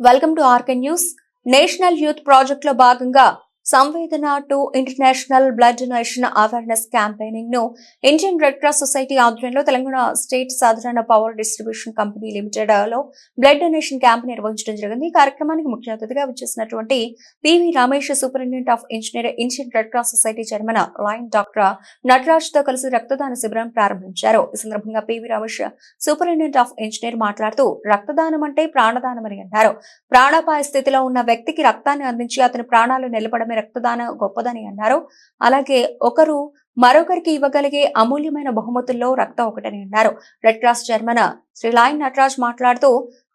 Welcome to RK news national youth ప్రాజెక్ట్లో భాగంగా Samvedana to international blood donation awareness క్యాంపెయినింగ్ను Indian red cross society ఆధ్వర్యంలో Telangana state సాధారణ power distribution company లిమిటెడ్లో blood donation camp నిర్వహించడం జరిగింది. ఈ కార్యక్రమానికి ముఖ్య అతిథిగా వచ్చేసినటువంటి PV Ramesh superintendent of engineer Indian red cross society chairman lion doctor నటరాజ్తో కలిసి రక్తదాన శిబిరం ప్రారంభించారు. ఈ సందర్భంగా PV Ramesh superintendent of engineer మాట్లాడుతూ రక్తదానం అంటే ప్రాణదానం అని అన్నారు. ప్రాణాపాయ స్థితిలో ఉన్న వ్యక్తికి రక్తాన్ని అందించి అతని ప్రాణాలు నిలబడమే రక్తదానం గొప్పదని అన్నారు. అలాగే ఒకరు మరొకరికి ఇవ్వగలిగే అమూల్యమైన బహుమతుల్లో రక్తం ఒకటని అన్నారు. Red cross chairman Shri lion Nataraj మాట్లాడుతూ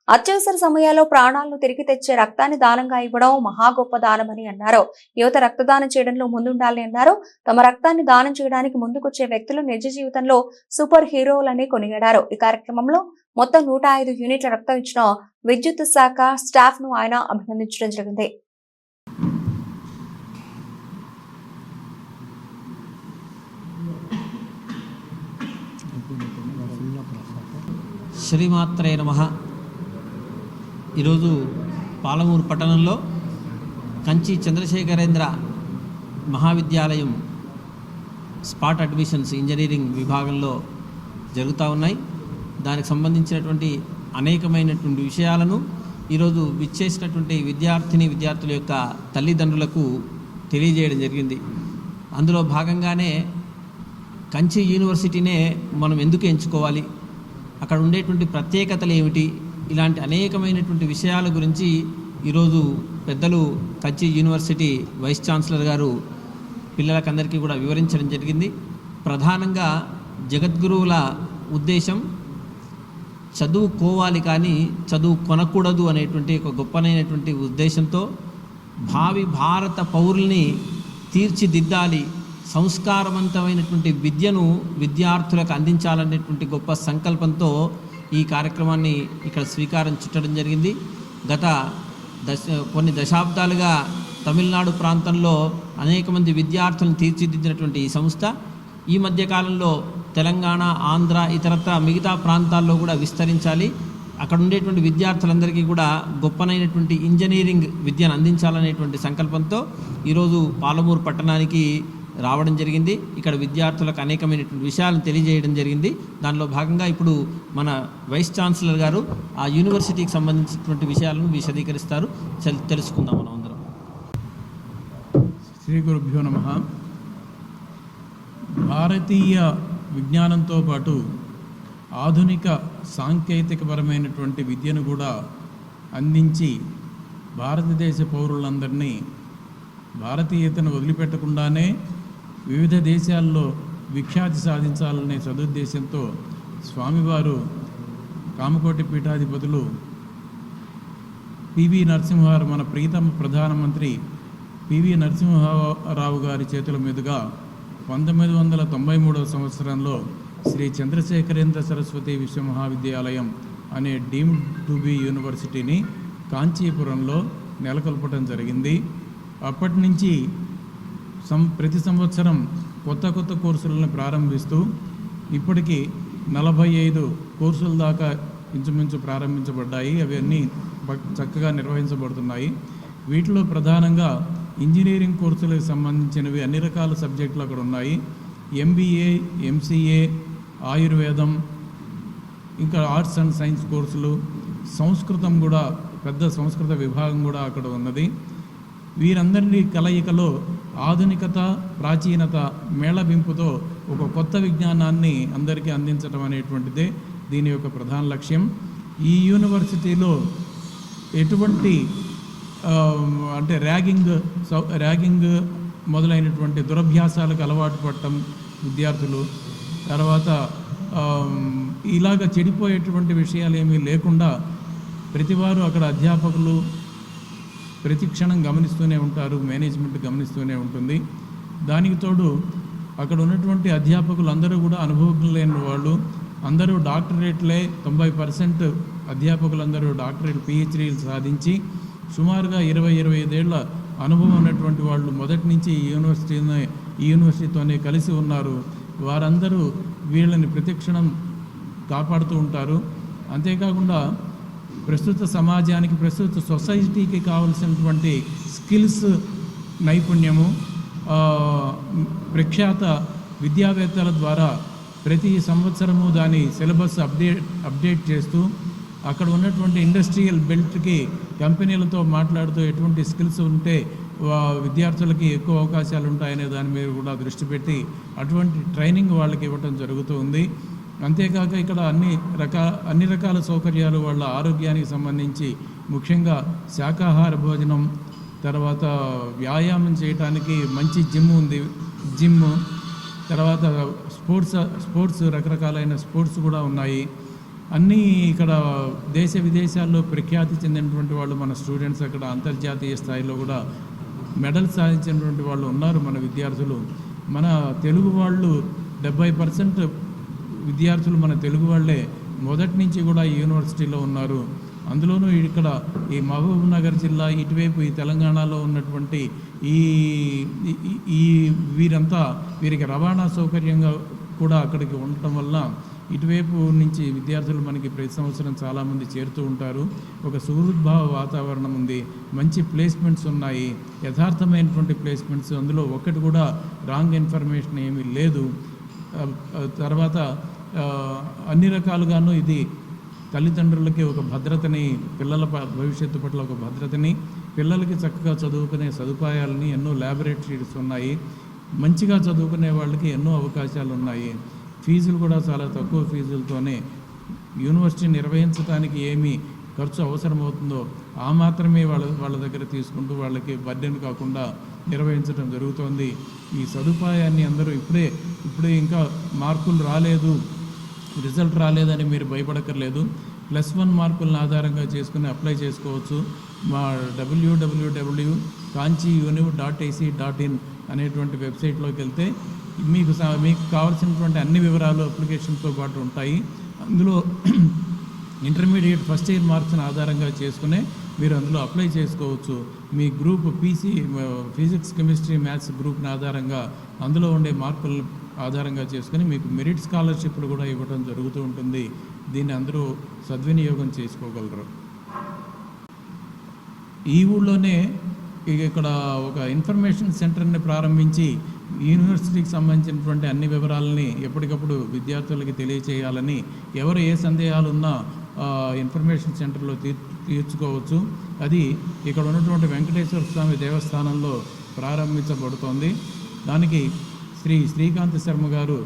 అత్యవసర సమయాల్లో ప్రాణాలను తిరిగి తెచ్చే రక్తాన్ని దానంగా ఇవ్వడం మహా గొప్ప దానమని అన్నారు. యువత రక్తదానం చేయడంలో ముందుండాలని అన్నారు. తమ రక్తాన్ని దానం చేయడానికి ముందుకొచ్చే వ్యక్తులు నిజ జీవితంలో సూపర్ హీరోలని కొనియాడారు. ఈ కార్యక్రమంలో మొత్తం నూట ఐదు యూనిట్ల రక్తం ఇచ్చిన విద్యుత్ శాఖ స్టాఫ్ను ఆయన అభినందించడం జరిగింది. శ్రీమాత్రే నమ. ఈరోజు పాలమూరు పట్టణంలో Kanchi Chandrasekharendra Mahavidyalayam spot admissions engineering విభాగంలో జరుగుతూ ఉన్నాయి. దానికి సంబంధించినటువంటి అనేకమైనటువంటి విషయాలను ఈరోజు విచ్చేసినటువంటి విద్యార్థిని విద్యార్థుల యొక్క తల్లిదండ్రులకు తెలియజేయడం జరిగింది. అందులో భాగంగానే కంచి యూనివర్సిటీనే మనం ఎందుకు ఎంచుకోవాలి? అక్కడ ఉండేటువంటి ప్రత్యేకతలు ఏమిటి? ఇలాంటి అనేకమైనటువంటి విషయాల గురించి ఈరోజు పెద్దలు కచ్చి యూనివర్సిటీ వైస్ ఛాన్సలర్ గారు పిల్లలకందరికీ కూడా వివరించడం జరిగింది. ప్రధానంగా జగద్గురువుల ఉద్దేశం చదువుకోవాలి కానీ చదువు కొనకూడదు అనేటువంటి ఒక గొప్పనైనటువంటి ఉద్దేశంతో భావి భారత పౌరుల్ని తీర్చిదిద్దాలి సంస్కారవంతమైనటువంటి విద్యను విద్యార్థులకు అందించాలనేటువంటి గొప్ప సంకల్పంతో ఈ కార్యక్రమాన్ని ఇక్కడ స్వీకారం చుట్టడం జరిగింది. గత దశ కొన్ని దశాబ్దాలుగా తమిళనాడు ప్రాంతంలో అనేక మంది విద్యార్థులను తీర్చిదిద్దినటువంటి ఈ సంస్థ ఈ మధ్యకాలంలో తెలంగాణ ఆంధ్ర ఇతరత్ర మిగతా ప్రాంతాల్లో కూడా విస్తరించాలి. అక్కడ ఉండేటువంటి విద్యార్థులందరికీ కూడా గొప్పనైనటువంటి ఇంజనీరింగ్ విద్యను అందించాలనేటువంటి సంకల్పంతో ఈరోజు పాలమూరు పట్టణానికి రావడం జరిగింది. ఇక్కడ విద్యార్థులకు అనేకమైనటువంటి విషయాలను తెలియజేయడం జరిగింది. దానిలో భాగంగా ఇప్పుడు మన వైస్ ఛాన్సలర్ గారు ఆ యూనివర్సిటీకి సంబంధించినటువంటి విషయాలను విశదీకరిస్తారు. తెలుసుకుందాం మనం అందరం. శ్రీ గురుభ్యో నమ. భారతీయ విజ్ఞానంతో పాటు ఆధునిక సాంకేతికపరమైనటువంటి విద్యను కూడా అందించి భారతదేశ పౌరులందరినీ భారతీయతను వదిలిపెట్టకుండానే వివిధ దేశాల్లో విఖ్యాతి సాధించాలనే సదుద్దేశంతో స్వామివారు కామకోటి పీఠాధిపతులు పివి నరసింహారావు మన ప్రీతమ ప్రధానమంత్రి పివి నరసింహారావు గారి చేతుల మీదుగా పంతొమ్మిది వందల తొంభై మూడవ సంవత్సరంలో శ్రీ చంద్రశేఖరేంద్ర సరస్వతి విశ్వమహావిద్యాలయం అనే డీమ్డ్ టు బి యూనివర్సిటీని కాంచీపురంలో నెలకొల్పడం జరిగింది. అప్పటి నుంచి సం ప్రతి సంవత్సరం కొత్త కొత్త కోర్సులను ప్రారంభిస్తూ ఇప్పటికీ నలభై ఐదు కోర్సుల దాకా ఇంచుమించు ప్రారంభించబడ్డాయి. అవన్నీ చక్కగా నిర్వహించబడుతున్నాయి. వీటిలో ప్రధానంగా ఇంజనీరింగ్ కోర్సులకు సంబంధించినవి అన్ని రకాల సబ్జెక్టులు అక్కడ ఉన్నాయి. ఎంబీఏ ఎంసీఏ ఆయుర్వేదం ఇంకా ఆర్ట్స్ అండ్ సైన్స్ కోర్సులు సంస్కృతం కూడా పెద్ద సంస్కృత విభాగం కూడా అక్కడ ఉన్నది. వీరందరినీ కలయికలో ఆధునికత ప్రాచీనత మేళవింపుతో ఒక కొత్త విజ్ఞానాన్ని అందరికీ అందించడం అనేటువంటిదే దీని యొక్క ప్రధాన లక్ష్యం. ఈ యూనివర్సిటీలో ఎటువంటి అంటే ర్యాగింగ్ సౌ ర్యాగింగ్ మొదలైనటువంటి దురభ్యాసాలకు అలవాటు పడటం విద్యార్థులు తర్వాత ఇలాగ చెడిపోయేటువంటి విషయాలు ఏమీ లేకుండా ప్రతివారు అక్కడ అధ్యాపకులు ప్రతి క్షణం గమనిస్తూనే ఉంటారు మేనేజ్మెంట్ గమనిస్తూనే ఉంటుంది. దానికి తోడు అక్కడ ఉన్నటువంటి అధ్యాపకులు అందరూ కూడా అనుభవం లేని వాళ్ళు అందరూ డాక్టరేట్లే తొంభై పర్సెంట్ అధ్యాపకులందరూ డాక్టరేట్ పిహెచ్డీలు సాధించి సుమారుగా ఇరవై ఇరవై ఐదేళ్ళ అనుభవం ఉన్నటువంటి వాళ్ళు మొదటి నుంచి ఈ యూనివర్సిటీనే ఈ యూనివర్సిటీతోనే కలిసి ఉన్నారు. వారందరూ వీళ్ళని ప్రతిక్షణం కాపాడుతూ ఉంటారు. అంతేకాకుండా ప్రస్తుత సమాజానికి ప్రస్తుత సొసైటీకి కావలసినటువంటి స్కిల్స్ నైపుణ్యము ప్రఖ్యాత విద్యావేత్తల ద్వారా ప్రతి సంవత్సరము దాని సిలబస్ అప్డేట్ అప్డేట్ చేస్తూ అక్కడ ఉన్నటువంటి ఇండస్ట్రియల్ బెల్ట్కి కంపెనీలతో మాట్లాడుతూ ఎటువంటి స్కిల్స్ ఉంటే వా- విద్యార్థులకి ఎక్కువ అవకాశాలు ఉంటాయనే దాని మీద కూడా దృష్టి పెట్టి అటువంటి ట్రైనింగ్ వాళ్ళకి ఇవ్వటం జరుగుతూ ఉంది. అంతేకాక ఇక్కడ అన్ని రకాల అన్ని రకాల సౌకర్యాలు వాళ్ళ ఆరోగ్యానికి సంబంధించి ముఖ్యంగా శాకాహార భోజనం తర్వాత వ్యాయామం చేయటానికి మంచి జిమ్ ఉంది. జిమ్ తర్వాత స్పోర్ట్స్ స్పోర్ట్స్ రకరకాలైన స్పోర్ట్స్ కూడా ఉన్నాయి. అన్నీ ఇక్కడ దేశ విదేశాల్లో ప్రఖ్యాతి చెందినటువంటి వాళ్ళు మన స్టూడెంట్స్ అక్కడ అంతర్జాతీయ స్థాయిలో కూడా మెడల్ సాధించినటువంటి వాళ్ళు ఉన్నారు మన విద్యార్థులు. మన తెలుగు వాళ్ళు డెబ్బై పర్సెంట్ విద్యార్థులు మన తెలుగు వాళ్ళే మొదటి నుంచి కూడా ఈ యూనివర్సిటీలో ఉన్నారు. అందులోనూ ఇక్కడ ఈ మహబూబ్ నగర్ జిల్లా ఇటువైపు ఈ తెలంగాణలో ఉన్నటువంటి ఈ ఈ- వీరంతా వీరికి రవాణా సౌకర్యంగా కూడా అక్కడికి ఉండటం వల్ల ఇటువైపు నుంచి విద్యార్థులు మనకి ప్రతి సంవత్సరం చాలామంది చేరుతూ ఉంటారు. ఒక సుహృద్భావ వాతావరణం ఉంది. మంచి ప్లేస్మెంట్స్ ఉన్నాయి. యథార్థమైనటువంటి ప్లేస్మెంట్స్ అందులో ఒక్కటి కూడా రాంగ్ ఇన్ఫర్మేషన్ ఏమీ లేదు. తర్వాత అన్ని రకాలుగాను ఇది తల్లిదండ్రులకి ఒక భద్రతని పిల్లల ప- భవిష్యత్తు పట్ల ఒక భద్రతని పిల్లలకి చక్కగా చదువుకునే సదుపాయాలని ఎన్నో ల్యాబొరేటరీస్ ఉన్నాయి. మంచిగా చదువుకునే వాళ్ళకి ఎన్నో అవకాశాలు ఉన్నాయి ఫీజులు కూడా చాలా తక్కువ ఫీజులతోనే. యూనివర్సిటీ నిర్వహించడానికి ఏమి ఖర్చు అవసరమవుతుందో ఆ మాత్రమే వాళ్ళ వాళ్ళ దగ్గర తీసుకుంటూ వాళ్ళకి బర్డెన్ కాకుండా నిర్వహించడం జరుగుతోంది. ఈ సదుపాయాన్ని అందరూ ఇప్పుడే ఇప్పుడే ఇంకా మార్కులు రాలేదు. రిజల్ట్ రాలేదని మీరు భయపడక్కర్లేదు. ప్లస్ వన్ మార్కులను ఆధారంగా చేసుకుని అప్లై చేసుకోవచ్చు. మా డబ్ల్యూడబ్ల్యూడబ్ల్యూ Kanchi univ dot AC dot in అనేటువంటి వెబ్సైట్లోకి వెళ్తే మీకు మీకు కావాల్సినటువంటి అన్ని వివరాలు అప్లికేషన్తో పాటు ఉంటాయి. అందులో ఇంటర్మీడియట్ ఫస్ట్ ఇయర్ మార్క్స్ని ఆధారంగా చేసుకునే మీరు అందులో అప్లై చేసుకోవచ్చు. మీ group PC physics chemistry maths గ్రూప్ని ఆధారంగా అందులో ఉండే మార్కుల ఆధారంగా చేసుకుని మీకు మెరిట్ స్కాలర్షిప్లు కూడా ఇవ్వడం జరుగుతూ ఉంటుంది. దీన్ని అందరూ సద్వినియోగం చేసుకోగలరు. ఈ ఊళ్ళోనే ఇక ఇక్కడ ఒక ఇన్ఫర్మేషన్ సెంటర్ని ప్రారంభించి యూనివర్సిటీకి సంబంధించినటువంటి అన్ని వివరాలని ఎప్పటికప్పుడు విద్యార్థులకి తెలియచేయాలని ఎవరు ఏ సందేహాలు ఉన్నా ఇన్ఫర్మేషన్ సెంటర్లో తీర్ తీర్చుకోవచ్చు. అది ఇక్కడ ఉన్నటువంటి వెంకటేశ్వర స్వామి దేవస్థానంలో ప్రారంభించబడుతోంది. దానికి శ్రీ శ్రీకాంత్ శర్మ గారు